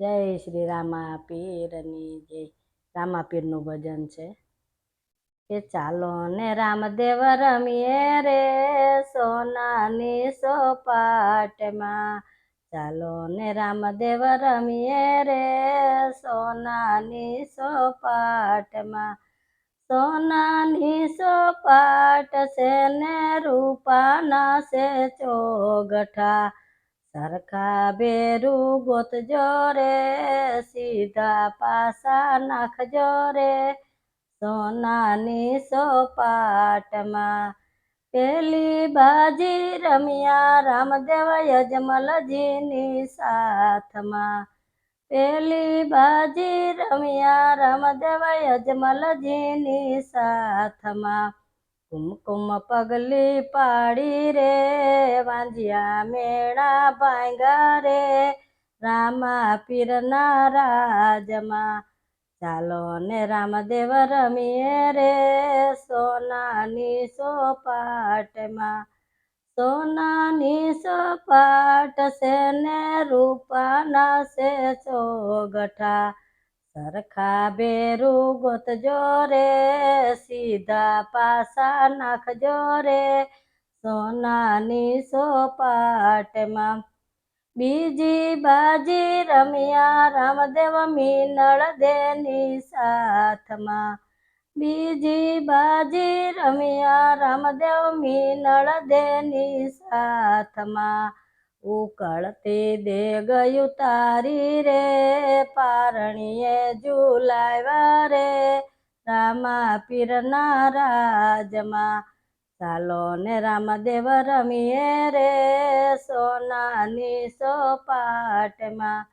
જય શ્રી રામા પીરની જય. રામા પીરનું ભજન છે. કે ચાલો ને રામદેવ રમીએ રે સોનાની સોપાટમાં. ચાલો ને રામદેવ રમીએ રે સોનાની સોપાટમાં. સોનાની સોપાટ છે ને રૂપાના છે ચોગઠા. સરખા બેરું ગોતજો રે સીધા પાસા નાખજો રે સોનાની સોપાટમાં પેલી બાજી રમ્યા રામદેવ યજમલજીની સાથમાં. પેલી બાજી રમ્યા રામદેવ યજમલજીની સાથમાં. કુમકુમ પગલી પાડી રે વાંજિયા મેળા ભાંગા રે રામા પીરના રાજમાં. ચાલો ને રામદેવ રમીએ રે સોનાની સોપાટમાં. સોનાની સોપાટ છે ને રૂપાના છે ચોગઠા? સરખા બેરું ગોતજો રે, સીધા પાસા નાખજો રે. સોનાની સોપાટમાં બીજી બાજી રમ્યા રામદેવ મીનળ દેની સાથમાં. બીજી બાજી રમ્યા રામદેવ મીનળ દેની સાથમાં. ઉકળતી દે ગયું તારી રે, પારણીએ ઝુલાવ્યા રે, રામા પીરના રાજમાં. ચાલો ને રામદેવ રમીએ રે સોનાની સોપાટમાં.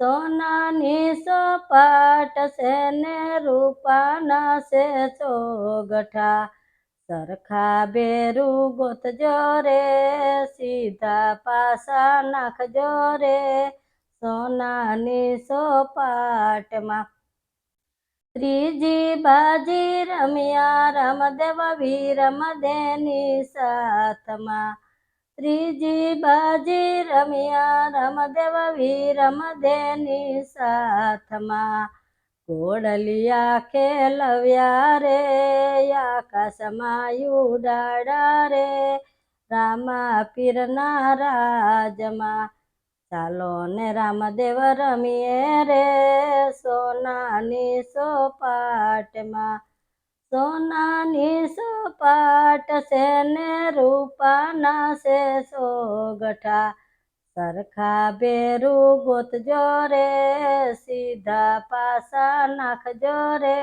સોનાની સોપાટ છે ને રૂપાના છે ચોગઠા. સરખા બેરું ગોતજો રે સીધા પાસા નાખજો રે સોનાની સોપાટમાં ત્રીજી બાજી રમ્યા રમદેવ વીરમ દેની સાથમાં. ત્રીજી બાજી રમ્યા રમદેવ વીરમ દેની સાથમાં. ઘોડલિયા ખેલવ્યા રે, આકાશમાં ઉડાડા રે, રામા પીરના રાજમાં. ચાલો ને રામદેવ રમીએ રે સોનાની સોપાટમાં. સોનાની સોપાટ છે ને રૂપાના છે સોગઠા. સરખા બેરું ગોતજો રે સીધા પાસા નાખજો રે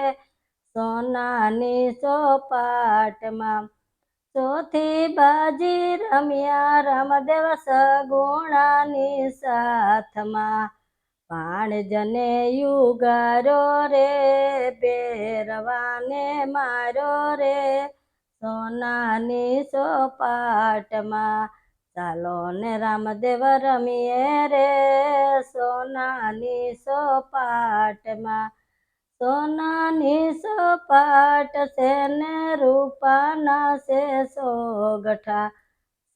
સોનાની સોપાટમાં ચોથી બાજી રમ્યા રામદેવ સગુણાની સાથમાં. પાણજને યુગારો રે પેરવાને મારો રે, સોનાની સોપાટમાં. ચાલો ને રામદેવ રમીએ રે, સોનાની સોપાટમાં. સોનાની સોપાટ છે ને રૂપાના છે સોગઠા.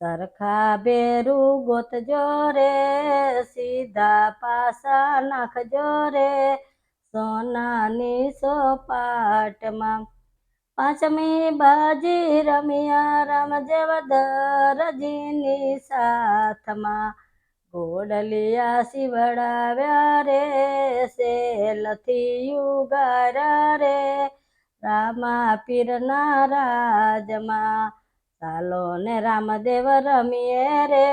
સરખા બેરું ગોતજો રે સીધા પાસા નાખજો રે સોનાની સોપાટમાં. પાંચમી બાજી રમ્યા રામદેવ દરજીની સાથમાં. ઘોડલિયા શિવડાવ્યા રે, શેલથી યુગારા રે. રામા પીરના રાજમાં ચાલો ને રામદેવ રમીએ રે.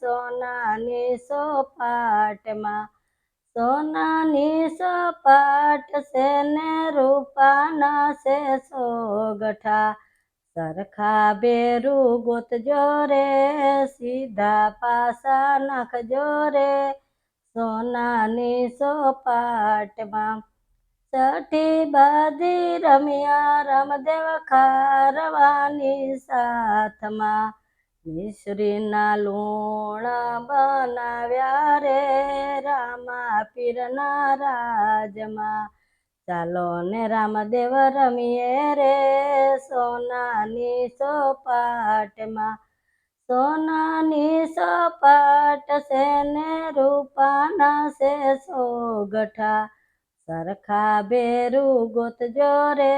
સોનાની સોપાટમાં, સોનાની સોપાટ છે ને રૂપાના છે સોગઠા સરખા બેરુ ગોતજો રે સીધા પાસા નાખજો રે સોનાની સોપાટમાં સઠી બધી રમ્યા રમદેવ ખારવાની સાથમાં. મિશ્રીના લૂણ બનાવ્યા રે, રામા પીરના રાજમાં. ચાલો ને રામદેવ રમીએ રે સોનાની સોપાટમાં. સોનાની સોપાટ છે ને રૂપાના છે સોગઠા? સરખા ભેરું ગોતજો રે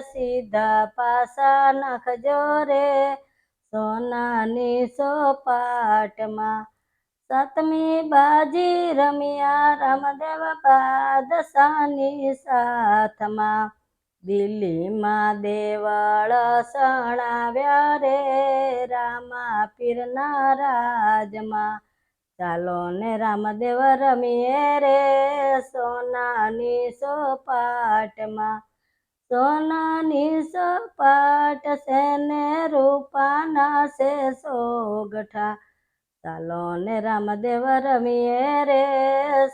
સીધા પાસા નાખજો રે સોનાની સોપાટમાં સતમી બાજી રમ્યા રામદેવ બાદશાહની સાથમાં. દિલ્હીમાં દેવળ સણાવ્યા રે રામા પીરના રાજમાં. ચાલો ને રામદેવ રમીએ રે સોનાની સોપાટમાં. સોનાની સોપાટ છે ને રૂપાના છે સોગઠા. ચાલો રામદેવ રમીએ રે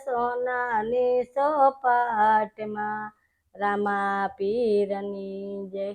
સોનાની સોપાટમાં. રામા પીરની જય